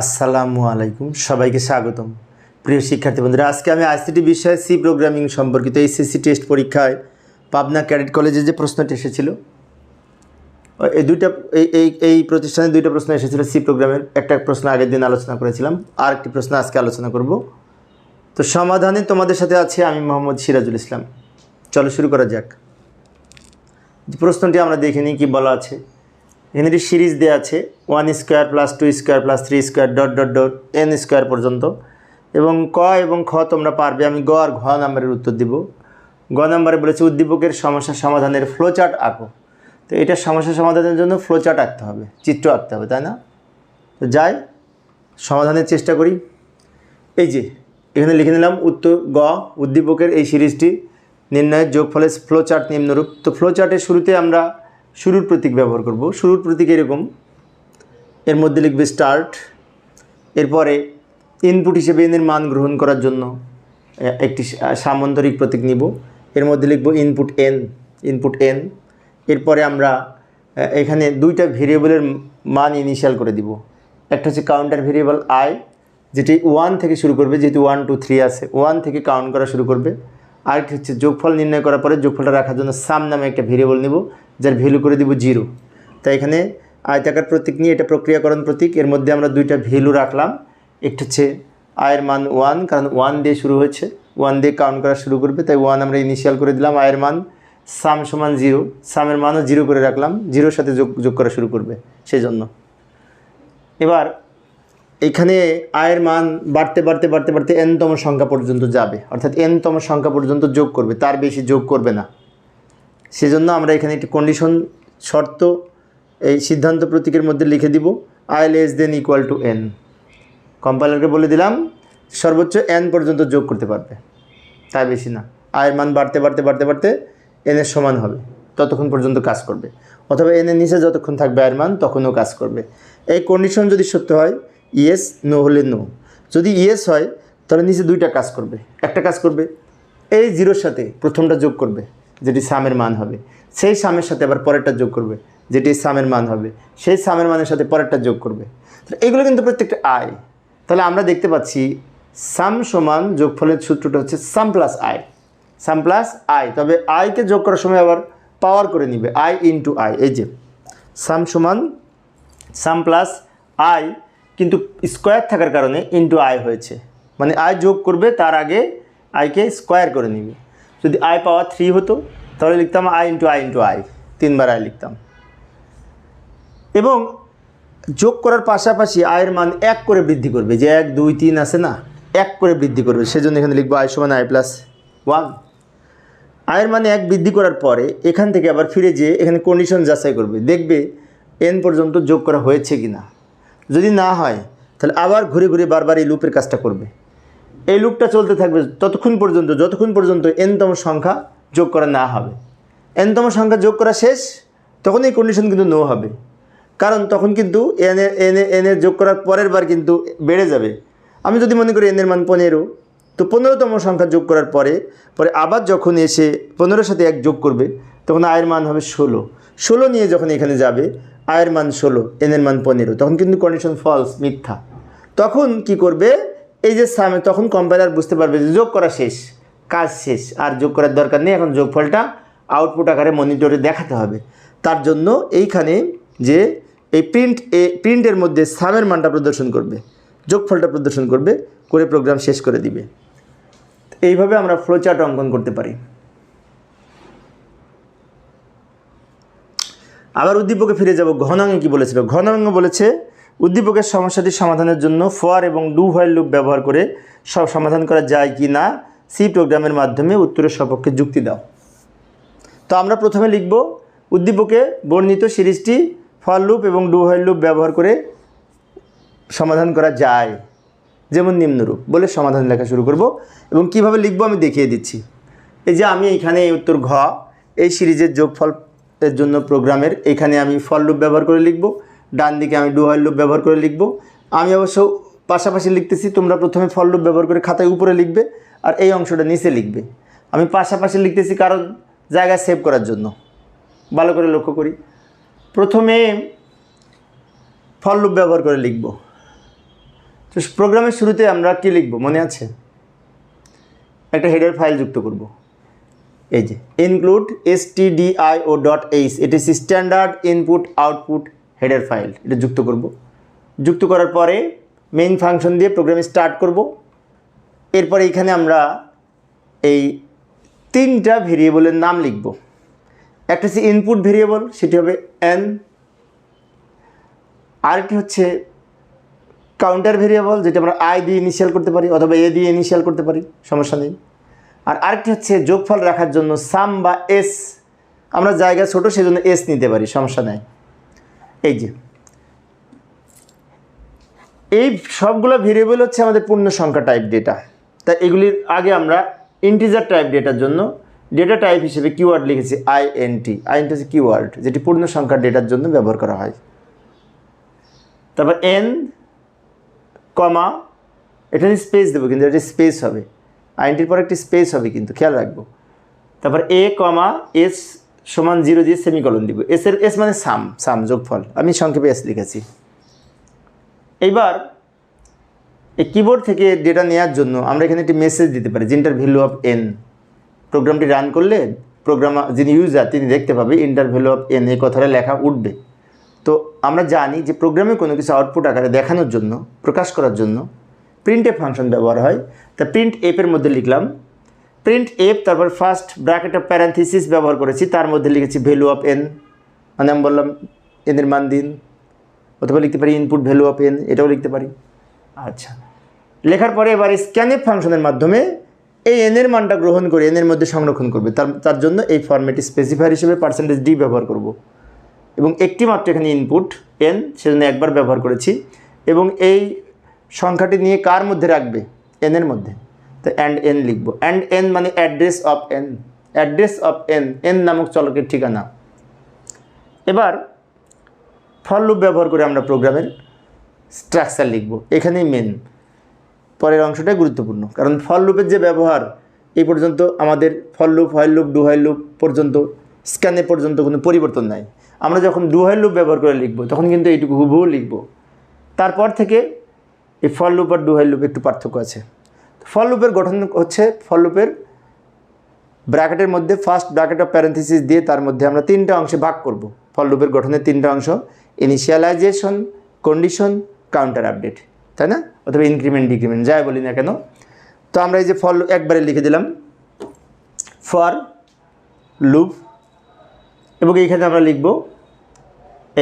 আসসালামু আলাইকুম, সবাইকে স্বাগতম। প্রিয় শিক্ষার্থী বন্ধুরা, আজকে আমি আইসিটি বিষয়ে সি প্রোগ্রামিং সম্পর্কিত এইচএসসি টেস্ট পরীক্ষায় পাবনা ক্যাডেট কলেজে যে প্রশ্নটি এসেছিল, এই দুইটা, এই এই প্রতিষ্ঠানে দুইটা প্রশ্ন এসেছিল সি প্রোগ্রামের একটা প্রশ্ন আগের দিন আলোচনা করেছিলাম আর একটি প্রশ্ন আজকে আলোচনা করব। তো সমাধানে তোমাদের সাথে আছে আমি মোহাম্মদ সিরাজুল ইসলাম। চলো শুরু করা যাক। প্রশ্নটি আমরা দেখে নিই কী বলা আছে। এখানে একটি সিরিজ দেওয়া আছে one square plus two square plus three square dot dot dot N square পর্যন্ত। এবং ক এবং খ তোমরা পারবে, আমি গ আর ঘ নাম্বারের উত্তর দিব। গ নাম্বারে বলেছে উদ্দীপকের সমস্যা সমাধানের ফ্লো চার্ট আঁকো। তো এটা সমস্যা সমাধানের জন্য ফ্লো চার্ট আঁকতে হবে, চিত্র আঁকতে হবে, তাই না? তো যাই, সমাধানের চেষ্টা করি। এই যে, এখানে লিখে নিলাম উত্তর গ, উদ্দীপকের এই সিরিজটি নির্ণয়ের যোগফলের ফ্লো চার্ট নিম্নরূপ। তো ফ্লো চার্টের শুরুতে আমরা শুরুর প্রতীক ব্যবহার করব। শুরুর প্রতীক এরকম। এর মধ্যে লিখবে স্টার্ট এরপরে ইনপুট হিসেবে এনের মান গ্রহণ করার জন্য একটি সামান্তরিক প্রতীক নিব। এর মধ্যে লিখব ইনপুট এন ইনপুট এন এরপরে আমরা এখানে দুইটা ভেরিয়েবলের মান ইনিশিয়াল করে দিব। একটা হচ্ছে কাউন্টার ভেরিয়েবল আই যেটি ওয়ান থেকে শুরু করবে, যেহেতু ওয়ান টু থ্রি আছে। ওয়ান থেকে কাউন্ট করা শুরু করবে। আরেকটি হচ্ছে যোগফল নির্ণয় করার পরে যোগফলটা রাখার জন্য সাম নামে একটা ভেরিয়েবল নিব। যার ভ্যালু করে দিব জিরো। তাই এখানে আয়তাকার প্রতীক নিয়ে এটা প্রক্রিয়াকরণ প্রতীক। এর মধ্যে আমরা দুইটা ভ্যালু রাখলাম। একটা হচ্ছে আয়ের মান ওয়ান, কারণ ওয়ান দিয়ে শুরু হয়েছে। ওয়ান দিয়ে কাউন্ট করা শুরু করবে, তাই ওয়ান আমরা ইনিশিয়াল করে দিলাম। আয়ের মান সাম সমান জিরো। সামের মানও জিরো করে রাখলাম। জিরোর সাথে যোগ যোগ করা শুরু করবে সেই জন্য এবার এখানে আয়ের মান বাড়তে বাড়তে বাড়তে বাড়তে এনতম সংখ্যা পর্যন্ত যাবে। অর্থাৎ এনতম সংখ্যা পর্যন্ত যোগ করবে। তার বেশি যোগ করবে না। সেজন্য আমরা এখানে একটি কন্ডিশন শর্ত, এই সিদ্ধান্ত প্রতীকের মধ্যে লিখে দিব I less than equal to N কম্পাইলারকে বলে দিলাম, সর্বোচ্চ এন পর্যন্ত যোগ করতে পারবে। তাই বেশি না। আয়ের মান বাড়তে বাড়তে বাড়তে বাড়তে এনের সমান হবে। ততক্ষণ পর্যন্ত কাজ করবে। অথবা এনের নিচে যতক্ষণ থাকবে আয়ের মান, তখনও কাজ করবে। এই কন্ডিশন যদি সত্য হয় ইয়েস নো হলে নো যদি ইয়েস হয়, তাহলে নিচে দুইটা কাজ করবে। একটা কাজ করবে, এই জিরোর সাথে প্রথমটা যোগ করবে। যেটি সামের মান হবে। সেই সামের সাথে আবার পরেরটা যোগ করবে, যেটি সামের মান হবে। সেই সামের মানের সাথে পরেরটা যোগ করবে। তো এগুলো কিন্তু প্রত্যেকটা আয় তাহলে আমরা দেখতে পাচ্ছি সাম সমান যোগফলের সূত্রটা হচ্ছে sum plus I sum plus I তবে আইকে যোগ করার সময় আবার পাওয়ার করে নিবে আই ইন্টু আই এই যে, সাম সমান, সাম প্লাস আই কিন্তু স্কোয়ার থাকার কারণে ইন্টু আই হয়েছে। মানে আই যোগ করবে, তার আগে আইকে স্কোয়ার করে নিবে। যদি আই পাওয়ার থ্রি হতো, তাহলে লিখতাম I into I into I তিনবার আই লিখতাম। এবং যোগ করার পাশাপাশি আয়ের মান এক করে বৃদ্ধি করবে, যে এক, দুই, তিন আছে না, এক করে বৃদ্ধি করবে, সেজন্য এখানে লিখব আয় সমান আই প্লাস ওয়ান আয়ের মানে এক বৃদ্ধি করার পরে এখান থেকে আবার ফিরে যেয়ে এখানে কন্ডিশন যাচাই করবে, দেখবে এন পর্যন্ত যোগ করা হয়েছে কি না যদি না হয়, তাহলে আবার ঘুরে ঘুরে বারবার এই লুপের কাজটা করবে। এই লুপটা চলতে থাকবে ততক্ষণ পর্যন্ত, যতক্ষণ পর্যন্ত এনতম সংখ্যা যোগ করা না হবে। এনতম সংখ্যা যোগ করা শেষ, তখন এই কন্ডিশন কিন্তু নো হবে। কারণ তখন কিন্তু এনে এনে এনে যোগ করার পরের বার কিন্তু বেড়ে যাবে। আমি যদি মনে করি এনের মান পনেরো, তো পনেরোতম সংখ্যা যোগ করার পরে পরে আবার যখন এসে পনেরোর সাথে এক যোগ করবে, তখন আয়ের মান হবে ষোলো। ষোলো নিয়ে যখন এখানে যাবে আয়ের মান ষোলো এনের মান পনেরো, তখন কিন্তু কন্ডিশন ফলস মিথ্যা। তখন কি করবে? এই যে সামনে তখন কম্পাইলার বুঝতে পারবে যে যোগ করা শেষ, কাজ শেষ, আর যোগ করার দরকার নেই, এখন যোগফলটা আউটপুট আকারে মনিটরে দেখাতে হবে। তার জন্য এইখানে যে এই প্রিন্ট এ প্রিন্টের মধ্যে সামের মানটা প্রদর্শন করবে, যোগফলটা প্রদর্শন করবে, করে প্রোগ্রাম শেষ করে দিবে। এইভাবে আমরা ফ্লোচার্ট অঙ্কন করতে পারি। আবার উদ্দীপকে ফিরে যাব, ঘনাঙ্গে কি বলেছিল? ঘনাঙ্গ বলেছে উদ্দীপকের সমস্যাটি সমাধানের জন্য ফোয়ার এবং ডু হোয়াইল লুপ ব্যবহার করে সব সমাধান করা যায় কি না, সি প্রোগ্রামের মাধ্যমে উত্তরের সপক্ষে যুক্তি দাও। তো আমরা প্রথমে লিখব, উদ্দীপকে বর্ণিত সিরিজটি ফর লুপ এবং ডু হোয়াইল লুপ ব্যবহার করে সমাধান করা যায়। যেমন নিম্নরূপ, বলে সমাধান লেখা শুরু করব এবং কীভাবে লিখব আমি দেখিয়ে দিচ্ছি। এই যে আমি এখানে এই উত্তর ঘ, এই সিরিজের যোগফল এর জন্য প্রোগ্রামের এখানে আমি ফল লুপ ব্যবহার করে লিখব। ডান দিকে আমি ডুয়াল লুপ ব্যবহার করে লিখব। আমি অবশ্য পাশাপাশি লিখতেছি, তোমরা প্রথমে ফল লুপ ব্যবহার করে খাতায় উপরে লিখবে আর এই অংশটা নিচে লিখবে। আমি পাশাপাশি লিখতেছি কারণ জায়গা সেভ করার জন্য। ভালো করে লক্ষ্য করি। প্রথমে ফল লুপ ব্যবহার করে লিখব। তো প্রোগ্রামের শুরুতে আমরা কি লিখব মনে আছে? একটা হেডার ফাইল যুক্ত করব। এই যে include S T D I O dot H এটি standard input output header file এটা যুক্ত করব। যুক্ত করার পরে মেইন ফাংশন দিয়ে প্রোগ্রাম স্টার্ট করব। এরপরে এখানে আমরা এই তিনটা ভেরিয়েবলের নাম লিখব। একটা হচ্ছে ইনপুট ভেরিয়েবল সেটি হবে এন আরেকটি হচ্ছে কাউন্টার ভেরিয়েবল যেটা আমরা আই দিয়ে ইনিশিয়াল করতে পারি অথবা এ দিয়ে ইনিশিয়াল করতে পারি, সমস্যা নেই। আর আরেকটি হচ্ছে যোগফল রাখার জন্য সাম বা এস আমরা জায়গা ছোট, সেজন্য এস নিতে পারি, সমস্যা নেই। এই যে। এই সবগুলো ভেরিয়েবল হচ্ছে আমাদের পূর্ণ সংখ্যা টাইপ ডেটা তা এগুলির আগে আমরা ইন্টিজার টাইপ ডেটার জন্য ডেটা টাইপ হিসেবে কিওয়ার্ড লিখেছি আই এন টি আই এন হচ্ছে কিওয়ার্ড যেটি পূর্ণ সংখ্যার ডেটার জন্য ব্যবহার করা হয়। তারপর এন কমা এটা স্পেস দেবো কিন্তু এটা স্পেস হবে। আইনটির পর একটি স্পেস হবে কিন্তু, খেয়াল রাখব। তারপর এ কমা এস সমান জিরো দিয়ে সেমিকলন দিব। এস এর এস মানে সাম সাম যোগফল। আমি সংক্ষেপে এস লিখেছি। এইবার, এই কিবোর্ড থেকে ডেটা নেওয়ার জন্য আমরা এখানে একটি মেসেজ দিতে পারি জিন্টার ভ্যালু অফ এন প্রোগ্রামটি রান করলে প্রোগ্রাম যিনি ইউজার তিনি দেখতে পাবে ইন্টার ভ্যালু অফ এন এই কথাটা লেখা উঠবে। তো আমরা জানি যে প্রোগ্রামে কোনো কিছু আউটপুট আকারে দেখানোর জন্য, প্রকাশ করার জন্য প্রিন্ট ফাংশন ব্যবহার হয়। তা প্রিন্ট এফের মধ্যে লিখলাম প্রিন্ট এফ তারপর ফার্স্ট ব্র্যাকেট অফ প্যারান্থিসিস ব্যবহার করেছি, তার মধ্যে লিখেছি ভ্যালু অফ এন মানে আমি বললাম এনের মান দিন, অথবা লিখতে পারি ইনপুট ভ্যালু অফ এন এটাও লিখতে পারি। আচ্ছা। লেখার পরে এবার স্ক্যানএফ ফাংশনের মাধ্যমে এই এনের মানটা গ্রহণ করে এনের মধ্যে সংরক্ষণ করবে। তার তার জন্য এই ফরম্যাটে স্পেসিফায়ার হিসেবে পার্সেন্টেজ ডি ব্যবহার করব। এবং একটি মাত্র এখানে ইনপুট এন সেজন্য একবার ব্যবহার করেছি। এবং এই সংখ্যাটি নিয়ে কার মধ্যে রাখবে? এনের মধ্যে। তো অ্যান্ড এন লিখব। অ্যান্ড এন মানে address of N address of N N নামক চলকের ঠিকানা। এবার ফল লুপ ব্যবহার করে আমরা প্রোগ্রামের স্ট্রাকচার লিখব। এখানেই মেন পরের অংশটাই গুরুত্বপূর্ণ। কারণ ফল লুপের যে ব্যবহার এই পর্যন্ত আমাদের for loop while loop do while loop পর্যন্ত স্ক্যানে পর্যন্ত কোনো পরিবর্তন নাই। আমরা যখন ডু হোয়াইল লুপ ব্যবহার করে লিখব, তখন কিন্তু এইটুকু হুবহু লিখব। তারপর থেকে এই ফল লুপ আর ডু হোয়াইল লুপ একটু পার্থক্য আছে। ফল লুপের গঠন হচ্ছে ফল লুপের ব্র্যাকেটের মধ্যে ফার্স্ট ব্র্যাকেট অফ প্যারেন্থিসিস দিয়ে তার মধ্যে আমরা তিনটা অংশে ভাগ করব। ফল লুপের গঠনের তিনটা অংশ ইনিশিয়ালাইজেশন কন্ডিশন কাউন্টার আপডেট তাই না? অথবা ইনক্রিমেন্ট ডিক্রিমেন্ট যাই বলি না কেন। তো আমরা এই যে ফল একবারে লিখে দিলাম। ফর লুপ এবং এইখানে আমরা লিখব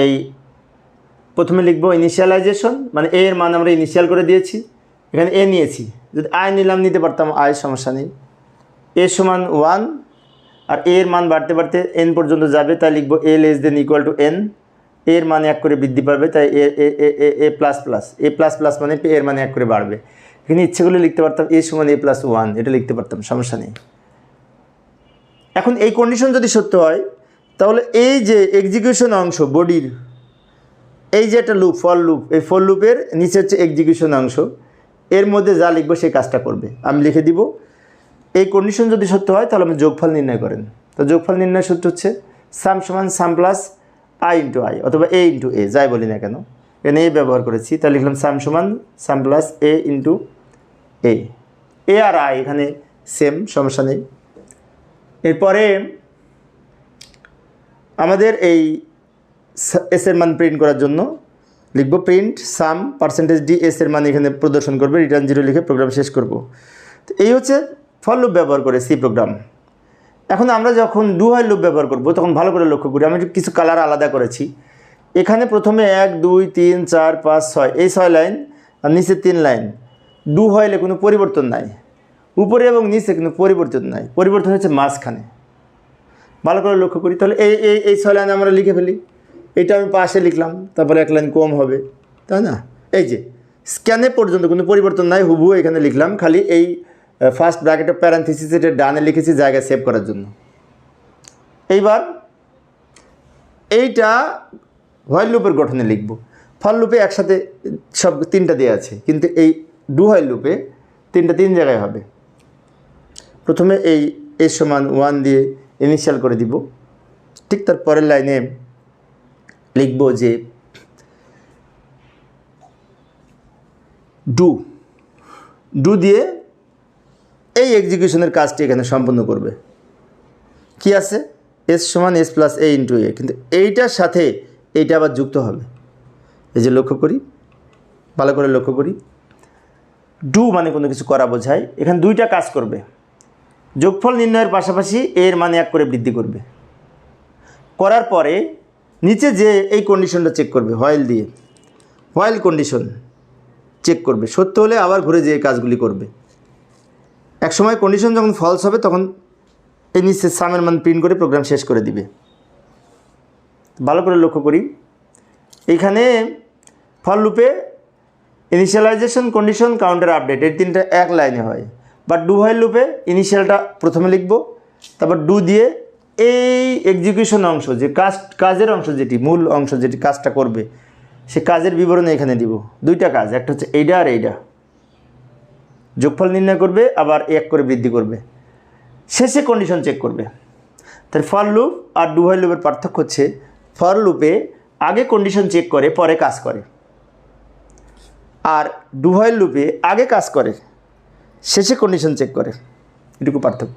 এই, প্রথমে লিখব ইনিশিয়ালাইজেশন মানে এ এর মান আমরা ইনিশিয়াল করে দিয়েছি, এখানে এ নিয়েছি। যদি আয় নিলাম, নিতে পারতাম, আয় সমস্যা নেই। এ সমান ওয়ান, আর এর মান বাড়তে বাড়তে এন পর্যন্ত যাবে, তাই লিখব A less than equal to N. এর মান এক করে বৃদ্ধি পাবে, তাই A A A A plus plus A plus plus মানে এর মানে এক করে বাড়বে। এখানে ইচ্ছে করলে লিখতে পারতাম এ সমান এ প্লাস ওয়ান এটা লিখতে পারতাম, সমস্যা নেই। এখন এই কন্ডিশন যদি সত্য হয়, তাহলে এই যে এক্সিকিউশন অংশ বডির এই যে একটা লুপ ফল লুপ এই ফল লুপের নিচে হচ্ছে এক্সিকিউশন অংশ এর মধ্যে যা লিখব সেই কাজটা করবে। আমি লিখে দিব, এই কন্ডিশন যদি সত্য হয়, তাহলে আপনি যোগফল নির্ণয় করেন। তো যোগফল নির্ণয় সূত্র হচ্ছে সাম সমান sum plus I into I অথবা এ ইন্টু এ যাই বলি না কেন। এখানে এ ব্যবহার করেছি, তাহলে লিখলাম সাম সমান sum plus A into A A R I এখানে সেম সমস্যা নেই। এরপরে আমাদের এই এস এর মান প্রিন্ট করার জন্য লিখব print sum percentage D S এর মান এখানে প্রদর্শন করবে রিটার্ন জিরো লিখে প্রোগ্রাম শেষ করব। তো এই হচ্ছে ফল লুপ ব্যবহার করে সি প্রোগ্রাম এখন আমরা যখন ডু হাই লুপ ব্যবহার করব, তখন ভালো করে লক্ষ্য করি, আমি কিছু কালার আলাদা করেছি। এখানে প্রথমে এক, দুই, তিন, চার, পাঁচ, ছয়, এই ছয় লাইন আর নিচে তিন লাইন ডু হইলে কোনো পরিবর্তন নাই। উপরে এবং নিচে কোনো পরিবর্তন নাই। পরিবর্তন হচ্ছে মাঝখানে। ভালো করে লক্ষ্য করি, তাহলে এই এই ছয় লাইন আমরা লিখে ফেলি। এটা আমি পাশে লিখলাম, তারপরে এক লাইন কম হবে, তাই না? এই যে স্ক্যানে পর্যন্ত কোনো পরিবর্তন নাই, হুবহু এখানে লিখলাম, খালি এই ফার্স্ট ব্র্যাকেট অফ প্যারান্থিসিস এটা ডানে লিখেছি জায়গা সেভ করার জন্য। এইবার, এইটা হোয়াইল লুপের গঠনে লিখব। ফল লুপে একসাথে সব তিনটা দেওয়া আছে, কিন্তু এই ডু হোয়াইল লুপে তিনটা তিন জায়গায় হবে। প্রথমে এই এ সমান ওয়ান দিয়ে ইনিশিয়াল করে দিব, ঠিক তার পরের লাইনে লিখব যে ডু। ডু দিয়ে এই এক্সিকিউশনের কাজটি এখানে সম্পন্ন করবে। কি আছে? এস সমান S plus A into A. কিন্তু এইটার সাথে এইটা আবার যুক্ত হবে। এই যে লক্ষ্য করি, ভালো করে লক্ষ্য করি। ডু মানে কোনো কিছু করা বোঝায়। এখানে দুইটা কাজ করবে। যোগফল নির্ণয়ের পাশাপাশি এর মানে এক করে বৃদ্ধি করবে। করার পরে নিচে যে এই কন্ডিশনটা চেক করবে হোয়াইল দিয়ে। হোয়াইল কন্ডিশন চেক করবে। সত্য হলে আবার ঘুরে যেয়ে কাজগুলি করবে। এক সময় কন্ডিশন যখন ফলস হবে, তখন এই নিচে সামের মান প্রিন্ট করে প্রোগ্রাম শেষ করে দিবে। ভালো করে লক্ষ্য করি। এইখানে ফল লুপে ইনিশিয়ালাইজেশন কন্ডিশন কাউন্টার আপডেট এই তিনটা এক লাইনে হয়। বাট ডু হোয়াইল লুপে ইনিশিয়ালটা প্রথমে লিখব, তারপর ডু দিয়ে এই এক্সিকিউশন অংশ, যে কাজ, কাজের অংশ যেটি, মূল অংশ যেটি কাজটা করবে, সে কাজের বিবরণ এখানে দিব। দুইটা কাজ, একটা হচ্ছে এইটা আর এইটা যোগফল নির্ণয় করবে, আবার এক করে বৃদ্ধি করবে। শেষে কন্ডিশন চেক করবে। তার ফর লুপ আর ডু হোয়াইল লুপের পার্থক্য হচ্ছে ফর লুপে আগে কন্ডিশন চেক করে, পরে কাজ করে। আর ডু হোয়াইল লুপে আগে কাজ করে, শেষে কন্ডিশন চেক করে। এটুকু পার্থক্য।